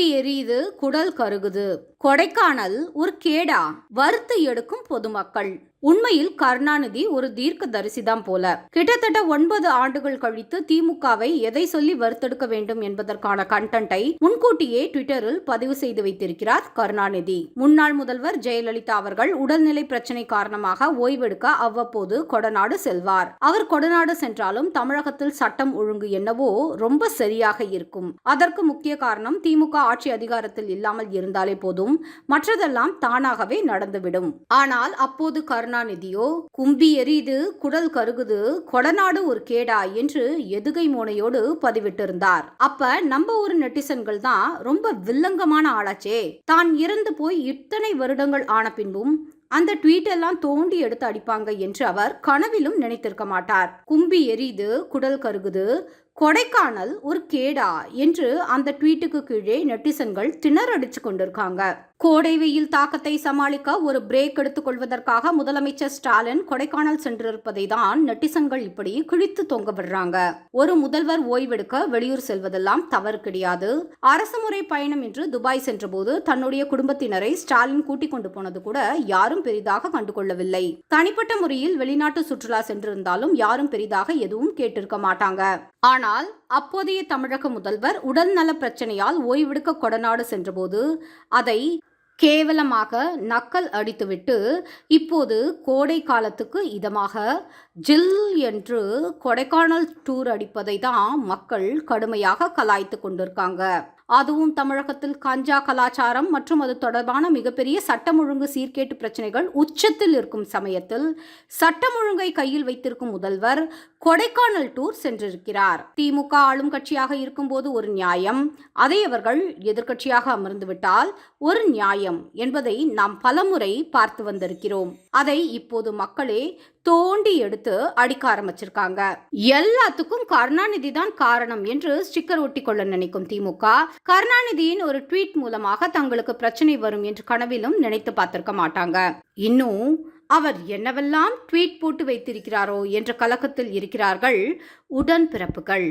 கும்பி எரியுது குடல் கருகுது. கொடைக்கானல் ஒரு கேடா வறுத்து எடுக்கும் பொதுமக்கள். உண்மையில் கருணாநிதி ஒரு தீர்க்க தரிசிதான் போல. கிட்டத்தட்ட ஒன்பது ஆண்டுகள் கழித்து திமுகவை எதை சொல்லி வறுத்தெடுக்க வேண்டும் என்பதற்கான கண்டென்ட்டை முன்கூட்டியே ட்விட்டரில் பதிவு செய்து வைத்திருக்கிறார் கருணாநிதி. முன்னாள் முதல்வர் ஜெயலலிதா அவர்கள் உடல்நிலை பிரச்சனை காரணமாக ஓய்வெடுக்க அவ்வப்போது கொடநாடு செல்வார். அவர் கொடநாடு சென்றாலும் தமிழகத்தில் சட்டம் ஒழுங்கு என்னவோ ரொம்ப சரியாக இருக்கும். அதற்கு முக்கிய காரணம் திமுக ஆட்சி அதிகாரத்தில் இல்லாமல் இருந்தாலே போதும் மற்றதெல்லாம் தானாகவே நடந்துவிடும். ஆனால் அப்போது கருணாநிதியோ கும்பி எரியுது குடல் கருகுது கொடநாடு ஒரு கேடா என்று எதுகை மோனையோடு பதிவிட்டிருந்தார். அப்ப நம்ம ஒரு நெட்டிசன்கள் தான் ரொம்ப வில்லங்கமான ஆளாச்சே. தான் இறந்து போய் இத்தனை வருடங்கள் ஆன பின்பும் அந்த ட்வீட் எல்லாம் தோண்டி எடுத்து அடிப்பாங்க என்று அவர் கனவிலும் நினைத்திருக்க மாட்டார். கும்பி எரியுது குடல் கருகுது. கொடைக்கானல் ஒரு கேடா என்று அந்த ட்வீட்டுக்கு கீழே நெட்டிசன்கள் திணறடிச்சு கொண்டிருக்காங்க. கோடை வெயில் தாக்கத்தை சமாளிக்க ஒரு பிரேக் எடுத்துக்கொள்வதற்காக முதலமைச்சர் ஸ்டாலின் கொடைக்கானல் சென்றிருப்பதை தான் நெட்டிசன்கள் இப்படி கிழித்து தொங்க விடுறாங்க. ஒரு முதல்வர் ஓய்வெடுக்க வெளியூர் செல்வதெல்லாம் தவறு கிடையாது. அரசுமுறை பயணம் என்று துபாய் சென்றபோது தன்னுடைய குடும்பத்தினரை ஸ்டாலின் கூட்டிக் கொண்டு போனது கூட யாரும் பெரிதாக கண்டுகொள்ளவில்லை. தனிப்பட்ட முறையில் வெளிநாட்டு சுற்றுலா சென்றிருந்தாலும் யாரும் பெரிதாக எதுவும் கேட்டிருக்க மாட்டாங்க. ஆனால் அப்போதைய தமிழக முதல்வர் உடல்நல பிரச்சனையால் ஓய்வெடுக்க கொடநாடு சென்றபோது அதை கேவலமாக நக்கல் அடித்துவிட்டு இப்போது கோடை காலத்துக்கு இதமாக ஜில் என்று கொடைக்கானல் டூர் அடிப்பதை தான் மக்கள் கடுமையாக கலாய்த்து கொண்டிருக்காங்க. அதுவும் தமிழகத்தில் கஞ்சா கலாச்சாரம் மற்றும் அது தொடர்பான மிகப்பெரிய சட்டம் ஒழுங்கு சீர்கேட்டு பிரச்சனைகள் உச்சத்தில் இருக்கும் சமயத்தில் சட்டம் ஒழுங்கை கையில் வைத்திருக்கும் முதல்வர் கொடைக்கானல் டூர் சென்றிருக்கிறார். திமுக ஆளும் கட்சியாக இருக்கும்போது ஒரு நியாயம் அதை அவர்கள் எதிர்க்கட்சியாக அமர்ந்துவிட்டால் ஒரு நியாயம். என்பதை நாம் பலமுறை பார்த்து வந்திருக்கிறோம். அதை இப்போது மக்களே தோண்டி எடுத்து அடிக்க ஆரம்பிச்சிருக்காங்க. எல்லாத்துக்கும் கருணாநிதி தான் காரணம் என்று ஸ்டிக்கர் ஒட்டி கொள்ள நினைக்கும் திமுக கருணாநிதியின் ஒரு ட்வீட் மூலமாக தங்களுக்கு பிரச்சனை வரும் என்று கனவிலும் நினைத்து பார்த்திருக்க மாட்டாங்க. இன்னும் அவர் என்னவெல்லாம் ட்வீட் போட்டு வைத்திருக்கிறாரோ என்ற கலக்கத்தில் இருக்கிறார்கள் உடன்பிறப்புகள்.